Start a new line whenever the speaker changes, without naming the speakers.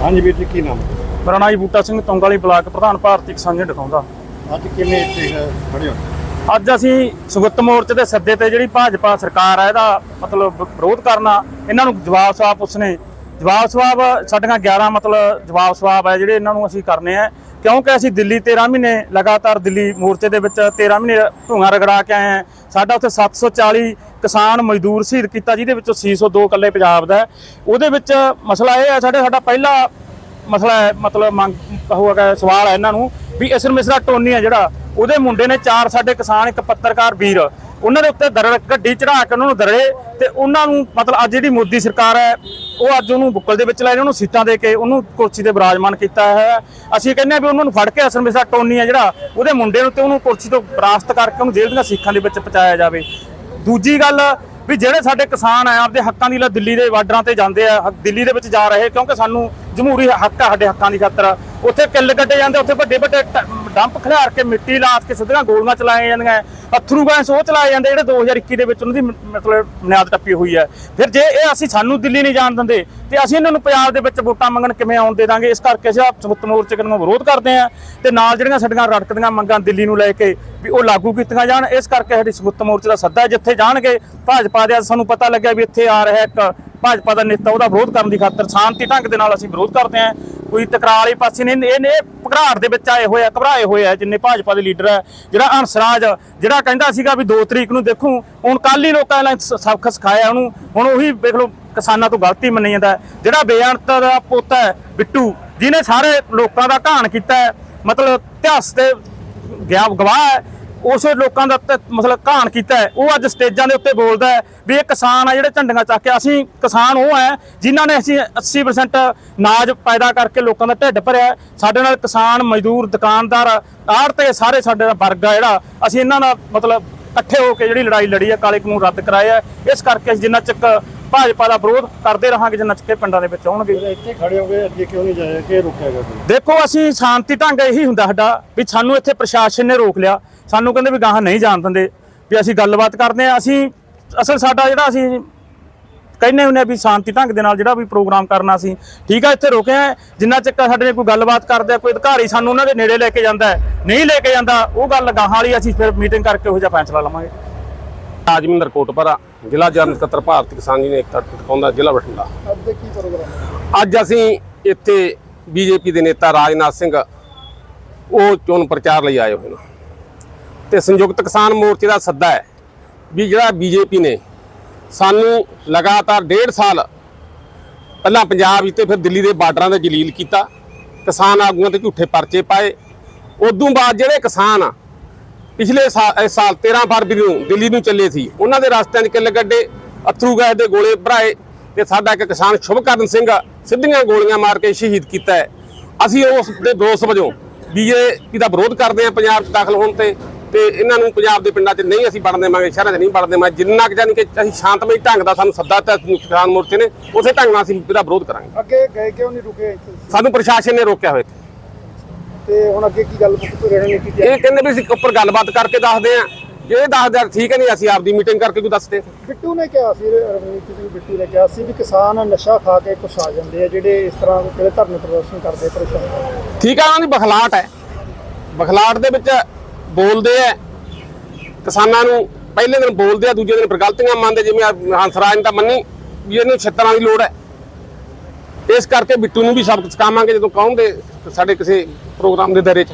ਹਾਂਜੀ ਵੀਰ ਜੀ ਕੀ ਨਾਮ?
ਮੇਰਾ ਨਾਮ ਜੀ ਬੂਟਾ ਸਿੰਘ ਤੁੰਗ ਵਾਲੀ ਬਲਾਕ ਪ੍ਰਧਾਨ ਭਾਰਤੀ ਕਿਸਾਨ ਯੂਨੀਅਨ ਦਿਖਾਉਂਦਾ
ਅੱਜ ਕਿਵੇਂ ਇੱਥੇ ਖੜੇ ਹੋ?
ਅੱਜ ਅਸੀਂ ਸੰਯੁਕਤ ਮੋਰਚੇ ਦੇ ਸੱਦੇ ਤੇ ਜਿਹੜੀ ਭਾਜਪਾ ਸਰਕਾਰ ਹੈ ਇਹਦਾ ਮਤਲਬ ਵਿਰੋਧ ਕਰਨਾ ਇਹਨਾਂ ਨੂੰ ਜਵਾਬ ਸਵਾਬ ਪੁੱਛਣੇ ਜਵਾਬ ਸਵਾਬ ਸਾਡੀਆਂ 11 ਮਤਲਬ ਜਵਾਬ ਸਵਾਬ ਹੈ ਜਿਹੜੇ ਇਹਨਾਂ ਨੂੰ ਅਸੀਂ ਕਰਨੇ ਆ। ਕਿਉਂਕਿ ਅਸੀਂ ਦਿੱਲੀ 13 ਮਹੀਨੇ ਲਗਾਤਾਰ ਦਿੱਲੀ ਮੋਰਚੇ ਦੇ ਵਿੱਚ 13 ਮਹੀਨੇ ਧੂਆਂ ਰਗੜਾ ਕੇ ਆਏ ਹਾਂ ਸਾਡਾ ਉੱਥੇ 740 ਕਿਸਾਨ ਮਜ਼ਦੂਰ ਸ਼ਹੀਦ ਕੀਤਾ, ਜਿਹਦੇ ਵਿੱਚੋਂ 602 ਇਕੱਲੇ ਪੰਜਾਬ ਦਾ ਉਹਦੇ ਵਿੱਚ ਮਸਲਾ ਇਹ ਹੈ ਸਾਡੇ, ਸਾਡਾ ਪਹਿਲਾ ਮਸਲਾ ਹੈ, ਮਤਲਬ ਮੰਗ ਹੋਗਾ, ਸਵਾਲ ਹੈ ਇਹਨਾਂ ਨੂੰ ਵੀ ਅਸਰ ਮਿਸਰਾ ਟੋਨੀ ਹੈ ਜਿਹੜਾ, ਉਹਦੇ ਮੁੰਡੇ ਨੇ ਚਾਰ ਸਾਡੇ ਕਿਸਾਨ, ਇੱਕ ਪੱਤਰਕਾਰ ਵੀਰ, ਉਹਨਾਂ ਦੇ ਉੱਤੇ ਦਰੜ, ਗੱਡੀ ਚੜਾ ਕੇ ਉਹਨਾਂ ਨੂੰ ਦਰੜੇ ਤੇ ਉਹਨਾਂ ਨੂੰ ਮਤਲਬ ਅੱਜ ਜਿਹੜੀ ਮੋਦੀ ਸਰਕਾਰ ਹੈ, ਉਹ ਅੱਜ ਉਹਨੂੰ ਬੁੱਕਲ ਦੇ ਵਿੱਚ ਲੈ ਉਹਨੂੰ ਸੀਟਾਂ ਦੇ ਕੇ ਉਹਨੂੰ ਕੁਰਸੀ ਤੇ ਬਿਰਾਜਮਾਨ ਕੀਤਾ ਹੈ। ਅਸੀਂ ਕਹਿੰਦੇ ਹਾਂ ਵੀ ਉਹਨਾਂ ਨੂੰ ਫੜ ਕੇ ਅਸਰ ਮਿਸਰਾ ਟੋਨੀ ਹੈ ਜਿਹੜਾ, ਉਹਦੇ ਮੁੰਡੇ ਨੂੰ ਤੇ ਉਹਨੂੰ ਕੁਰਸੀ ਤੋਂ ਬਰਾਸਤ ਕਰਕੇ ਉਹਨੂੰ ਜੇਲ੍ਹ ਦੀਆਂ ਸਿੱਖਾਂ ਦੇ ਵਿੱਚ ਪਹੁੰਚਾਇਆ ਜਾਵੇ। ਦੂਜੀ ਗੱਲ ਵੀ ਜਿਹੜੇ ਸਾਡੇ ਕਿਸਾਨ ਆ, ਆਪਦੇ ਹੱਕਾਂ ਦੀ ਲਈ ਦਿੱਲੀ ਦੇ ਬਾਰਡਰਾਂ ਤੇ ਜਾਂਦੇ ਆ ਦਿੱਲੀ ਦੇ ਵਿੱਚ ਜਾ ਰਹੇ ਕਿਉਂਕਿ ਸਾਨੂੰ ਜਮਹੂਰੀ ਹੱਕ ਆ ਸਾਡੇ ਹੱਕਾਂ ਦੀ ਖਾਤਰ। ਉੱਥੇ ਕਿੱਲ ਕੱਢੇ ਜਾਂਦੇ, ਉੱਥੇ ਵੱਡੇ ਵੱਡੇ ਟ- ਡੰਪ ਖਿਲਾਰ ਕੇ ਮਿੱਟੀ ਲਾਸ ਕੇ ਸਿੱਧੀਆਂ ਗੋਲੀਆਂ ਚਲਾਈਆਂ ਜਾਂਦੀਆਂ ਅਥਰੂ ਗੈਸ ਉਹ ਚਲਾਏ ਜਾਂਦੇ, ਜਿਹੜੇ 2021 ਦੇ ਵਿੱਚ ਉਹਨਾਂ ਦੀ ਮਤਲਬ ਮਿਆਦ ਟੱਪੀ ਹੋਈ ਹੈ ਫਿਰ ਜੇ ਇਹ ਅਸੀਂ ਸਾਨੂੰ ਦਿੱਲੀ ਨਹੀਂ ਜਾਣ ਦਿੰਦੇ, ਤੇ ਅਸੀਂ ਇਹਨਾਂ ਨੂੰ ਪੰਜਾਬ ਦੇ ਵਿੱਚ ਵੋਟਾਂ ਮੰਗਣ ਕਿਵੇਂ ਆਉਣ ਦੇ ਦਾਂਗੇ? ਇਸ ਕਰਕੇ ਅਸੀਂ ਆਪ ਸੰਯੁਕਤ ਮੋਰਚੇ ਨੂੰ ਵਿਰੋਧ ਕਰਦੇ ਆ ਤੇ ਨਾਲ ਜਿਹੜੀਆਂ ਸਾਡੀਆਂ ਰੜਕਦੀਆਂ ਮੰਗਾਂ ਦਿੱਲੀ ਨੂੰ ਲੈ ਕੇ ਵੀ ਉਹ ਲਾਗੂ ਕੀਤੀਆਂ ਜਾਣ। ਇਸ ਕਰਕੇ ਸਾਡੀ ਸੰਯੁਕਤ ਮੋਰਚੇ ਦਾ ਸੱਦਾ ਹੈ ਜਿੱਥੇ ਜਾਣਗੇ, ਭਾਜਪਾ ਦੇ ਸਾਨੂੰ ਪਤਾ ਲੱਗਿਆ ਵੀ ਇੱਥੇ ਆ ਰਿਹਾ ਇੱਕ ਭਾਜਪਾ ਦਾ ਨੇਤਾ, ਉਹਦਾ ਵਿਰੋਧ ਕਰਨ ਦੀ ਖਾਤਰ ਸ਼ਾਂਤੀ ਢੰਗ ਦੇ ਨਾਲ ਅਸੀਂ ਵਿਰੋਧ ਕਰਦੇ ਹਾਂ ਕੋਈ ਤਕਰਾਰ ਵਾਲੇ ਪਾਸੇ ਨਹੀਂ, ਇਹ ਨੇ ਘਬਰਾਹਟ ਦੇ ਵਿੱਚ ਆਏ ਹੋਏ ਆ, ਘਬਰਾਏ ਹੋਏ ਆ ਜਿੰਨੇ ਭਾਜਪਾ ਦੇ ਲੀਡਰ ਹੈ ਜਿਹੜਾ ਹੰਸਰਾਜ ਜਿਹੜਾ ਕਹਿੰਦਾ ਸੀਗਾ ਵੀ 2 ਤਰੀਕ ਨੂੰ ਦੇਖੂ, ਹੁਣ ਕੱਲ ਹੀ ਲੋਕਾਂ ਨੇ ਸਬਕ ਸਿਖਾਇਆ ਉਹਨੂੰ, ਹੁਣ ਉਹੀ ਵੇਖ ਲਓ, ਕਿਸਾਨਾਂ ਤੋਂ ਗਲਤੀ ਮੰਨੀ ਜਾਂਦਾ ਜਿਹੜਾ ਬੇਅੰਤ ਦਾ ਪੁੱਤ ਹੈ, ਬਿੱਟੂ, ਜਿਹਨੇ ਸਾਰੇ ਲੋਕਾਂ ਦਾ ਘਾਣ ਕੀਤਾ ਮਤਲਬ ਇਤਿਹਾਸ ਤੇ ਗਿਆ, ਗਵਾਹ ਹੈ ਉਸ ਲੋਕਾਂ ਦਾ ਮਤਲਬ ਘਾਣ ਕੀਤਾ ਉਹ ਅੱਜ ਸਟੇਜਾਂ ਦੇ ਉੱਤੇ ਬੋਲਦਾ ਹੈ ਵੀ ਇਹ ਕਿਸਾਨ ਆ ਜਿਹੜੇ ਝੰਡੀਆਂ ਚੱਕ ਕੇ ਅਸੀਂ ਕਿਸਾਨ ਉਹ ਹੈ ਜਿਨ੍ਹਾਂ ਨੇ ਅਸੀਂ 80% ਨਾਜ ਪੈਦਾ ਕਰਕੇ ਲੋਕਾਂ ਦਾ ਢਿੱਡ ਭਰਿਆ। ਸਾਡੇ ਨਾਲ ਕਿਸਾਨ ਮਜ਼ਦੂਰ ਦੁਕਾਨਦਾਰ ਆੜ੍ਹਤੇ ਸਾਰੇ ਸਾਡੇ ਦਾ ਵਰਗ ਆ ਜਿਹੜਾ ਅਸੀਂ ਇਹਨਾਂ ਨਾਲ ਮਤਲਬ ਇਕੱਠੇ ਹੋ ਕੇ ਜਿਹੜੀ ਲੜਾਈ ਲੜੀ ਹੈ ਕਾਲੇ ਕਾਨੂੰਨ ਰੱਦ ਕਰਾਇਆ ਹੈ। ਇਸ ਕਰਕੇ ਅਸੀਂ ਜਿੰਨਾ ਚੱਕ ਭਾਜਪਾ ਦਾ ਵਿਰੋਧ ਕਰਦੇ ਰਹਾਂਗੇ ਜਿੰਨਾ ਚੱਕ ਪਿੰਡਾਂ ਦੇ ਵਿੱਚ ਆਉਣਗੇ।
ਇੱਥੇ ਖੜੇ ਹੋ ਗਏ ਅੱਗੇ ਕਿਉਂ ਨਹੀਂ ਜਾਇਆ ਕਿ ਰੁਕਿਆ ਗਿਆ
ਦੇਖੋ ਅਸੀਂ ਸ਼ਾਂਤੀ ਢੰਗ ਇਹੀ ਹੁੰਦਾ ਸਾਡਾ ਵੀ ਸਾਨੂੰ ਇੱਥੇ ਪ੍ਰਸ਼ਾਸਨ ਨੇ ਰੋਕ ਲਿਆ। ਸਾਨੂੰ ਕਹਿੰਦੇ ਵੀ ਗਾਹਾਂ ਨਹੀਂ ਜਾਣ ਦਿੰਦੇ, ਵੀ ਅਸੀਂ ਗੱਲਬਾਤ ਕਰਦੇ ਆ ਅਸੀਂ ਅਸਲ ਸਾਡਾ ਜਿਹੜਾ ਅਸੀਂ ਕਹਿੰਦੇ ਹੁੰਦੇ ਆ ਵੀ ਸ਼ਾਂਤੀ ਢੰਗ ਦੇ ਨਾਲ ਜਿਹੜਾ ਵੀ ਪ੍ਰੋਗਰਾਮ ਕਰਨਾ ਸੀ, ਠੀਕ ਆ, ਇੱਥੇ ਰੁਕੇ ਆ, ਜਿੰਨਾ ਚੱਕਰ ਸਾਡੇ ਨਾਲ ਕੋਈ ਗੱਲਬਾਤ ਕਰਦੇ ਆ ਕੋਈ ਅਧਿਕਾਰੀ ਸਾਨੂੰ ਉਹਨਾਂ ਦੇ ਨੇੜੇ ਲੈ ਕੇ ਜਾਂਦਾ, ਨਹੀਂ ਲੈ ਕੇ ਜਾਂਦਾ, ਉਹ ਗੱਲ ਗਾਹਾਂ ਵਾਲੀ ਅਸੀਂ ਫਿਰ ਮੀਟਿੰਗ ਕਰਕੇ ਉਹੋ ਜਿਹਾ ਫੈਸਲਾ ਲਵਾਂਗੇ।
ਰਾਜਮਿੰਦਰ ਕੋਟਪਰਾ, ਜ਼ਿਲ੍ਹਾ ਜਨਰਲ ਸਕੱਤਰ ਭਾਰਤੀ ਕਿਸਾਨ ਯੂਨੀਅਨ ਏਕਤਾ ਟਿਕਾਉਂਦਾ ਜ਼ਿਲ੍ਹਾ ਬਠਿੰਡਾ।
ਅੱਜ ਦੇ ਕੀ ਪ੍ਰੋਗਰਾਮ
ਅੱਜ ਅਸੀਂ ਇੱਥੇ ਬੀਜੇਪੀ ਦੇ ਨੇਤਾ ਰਾਜਨਾਥ ਸਿੰਘ, ਉਹ ਚੋਣ ਪ੍ਰਚਾਰ ਲਈ ਆਏ ਹੋਏ ਨੇ। ਤੇ ਸੰਯੁਕਤ ਕਿਸਾਨ ਮੋਰਚੇ ਦਾ ਸੱਦਾ ਹੈ ਵੀ ਜਿਹੜਾ ਬੀਜੇਪੀ ਨੇ ਸਾਨੂੰ ਲਗਾਤਾਰ ਡੇਢ ਸਾਲ ਪਹਿਲਾਂ ਪੰਜਾਬ ਵਿੱਚ ਤੇ ਫਿਰ ਦਿੱਲੀ ਦੇ ਬਾਰਡਰਾਂ ਤੇ ਜਲੀਲ ਕੀਤਾ, ਕਿਸਾਨ ਆਗੂਆਂ ਤੇ ਝੂਠੇ ਪਰਚੇ ਪਾਏ। ਉਦੋਂ ਬਾਅਦ ਜਿਹੜੇ ਕਿਸਾਨ ਆ ਪਿਛਲੇ ਸਾ- ਇਸ ਸਾਲ 13 ਫਰਵਰੀ ਨੂੰ ਦਿੱਲੀ ਨੂੰ ਚੱਲੇ ਸੀ, ਉਹਨਾਂ ਦੇ ਰਸਤਿਆਂ 'ਚ ਕਿੱਲ ਗੱਡੇ, ਅਥਰੂ ਗੈਸ ਦੇ ਗੋਲੇ ਭਰਾਏ ਤੇ ਸਾਡਾ ਇੱਕ ਕਿਸਾਨ ਸ਼ੁਭਕਰਨ ਸਿੰਘ ਸਿੱਧੀਆਂ ਗੋਲੀਆਂ ਮਾਰ ਕੇ ਸ਼ਹੀਦ ਕੀਤਾ ਹੈ। ਅਸੀਂ ਉਸ ਦੇ ਦੋਸ਼ ਵਜੋਂ ਬੀਜੇਪੀ ਦਾ ਵਿਰੋਧ ਕਰਦੇ ਹਾਂ, ਪੰਜਾਬ 'ਚ ਦਾਖਲ ਹੋਣ ਤੇ। ਤੇ ਇਹਨਾਂ ਨੂੰ ਪੰਜਾਬ ਦੇ ਪਿੰਡਾਂ 'ਚ ਨਹੀਂ ਅਸੀਂ ਵੜਨ ਦੇਵਾਂਗੇ ਸ਼ਹਿਰਾਂ 'ਚ ਨਹੀਂ ਵੜਨ ਦੇਵਾਂਗੇ। ਜਿੰਨਾ ਕਿ ਜਾਨੀ ਕਿ ਅਸੀਂ ਸ਼ਾਂਤਮਈ ਢੰਗ ਦਾ ਸਾਨੂੰ ਸੱਦਾ ਸੰਯੁਕਤ ਕਿਸਾਨ ਮੋਰਚੇ ਨੇ ਉਸੇ ਢੰਗ ਨਾਲ ਅਸੀਂ ਇਹਦਾ ਵਿਰੋਧ ਕਰਾਂਗੇ।
ਅੱਗੇ ਗਏ ਕਿਉਂ ਨਹੀਂ ਰੁਕੇ? ਇੱਥੇ
ਸਾਨੂੰ ਪ੍ਰਸ਼ਾਸਨ ਨੇ ਰੋਕਿਆ ਹੋਇਆ।
ਤੇ ਹੁਣ ਅੱਗੇ ਕੀ ਗੱਲ ਕੋਈ ਰਣਨੀਤੀ
ਇਹ ਕਹਿੰਦੇ ਵੀ ਅਸੀਂ ਉੱਪਰ ਗੱਲਬਾਤ ਕਰਕੇ ਦੱਸਦੇ ਆ ਜੇ ਇਹ ਦੱਸਦੇ ਠੀਕ ਹੈ ਨਹੀਂ ਅਸੀਂ ਆਪਦੀ ਮੀਟਿੰਗ ਕਰਕੇ ਕੋਈ ਦੱਸਦੇ। ਹਾਂ।
ਬਿੱਟੂ ਨੇ ਕਿਹਾ ਸੀ ਰਣਨੀਤੀ ਦੀ ਬਿੱਟੂ ਨੇ ਕਿਹਾ ਸੀ ਵੀ ਕਿਸਾਨ ਨਸ਼ਾ ਖਾ ਕੇ ਕੁਛ ਆ ਜਾਂਦੇ ਆ ਜਿਹੜੇ ਇਸ ਤਰ੍ਹਾਂ ਦੇ ਜਿਹੜੇ ਧਰਨੇ ਪ੍ਰਦਰਸ਼ਨ ਕਰਦੇ ਪਰੇਸ਼ਾਨ
ਠੀਕ ਆ ਉਹਨਾਂ ਦੀ ਬਖਲਾਟ ਹੈ। ਬਖਲਾਟ ਦੇ ਵਿੱਚ ਬੋਲਦੇ ਆ, ਕਿਸਾਨਾਂ ਨੂੰ ਪਹਿਲੇ ਦਿਨ ਬੋਲਦੇ ਆ, ਦੂਜੇ ਦਿਨ ਫਿਰ ਗਲਤੀਆਂ ਮੰਨਦੇ, ਜਿਵੇਂ ਆਹ ਹੰਸਰਾਜ ਨੇ ਤਾਂ ਮੰਨੀ ਵੀ ਇਹਨੂੰ ਛਿੱਤਰਾਂ ਦੀ ਲੋੜ ਹੈ। ਇਸ ਕਰਕੇ ਬਿੱਟੂ ਨੂੰ ਵੀ ਸਬਕ ਸਿਖਾਵਾਂਗੇ ਜਦੋਂ ਕਹੋਗੇ ਸਾਡੇ ਕਿਸੇ ਪ੍ਰੋਗਰਾਮ ਦੇ ਦਾਇਰੇ 'ਚ।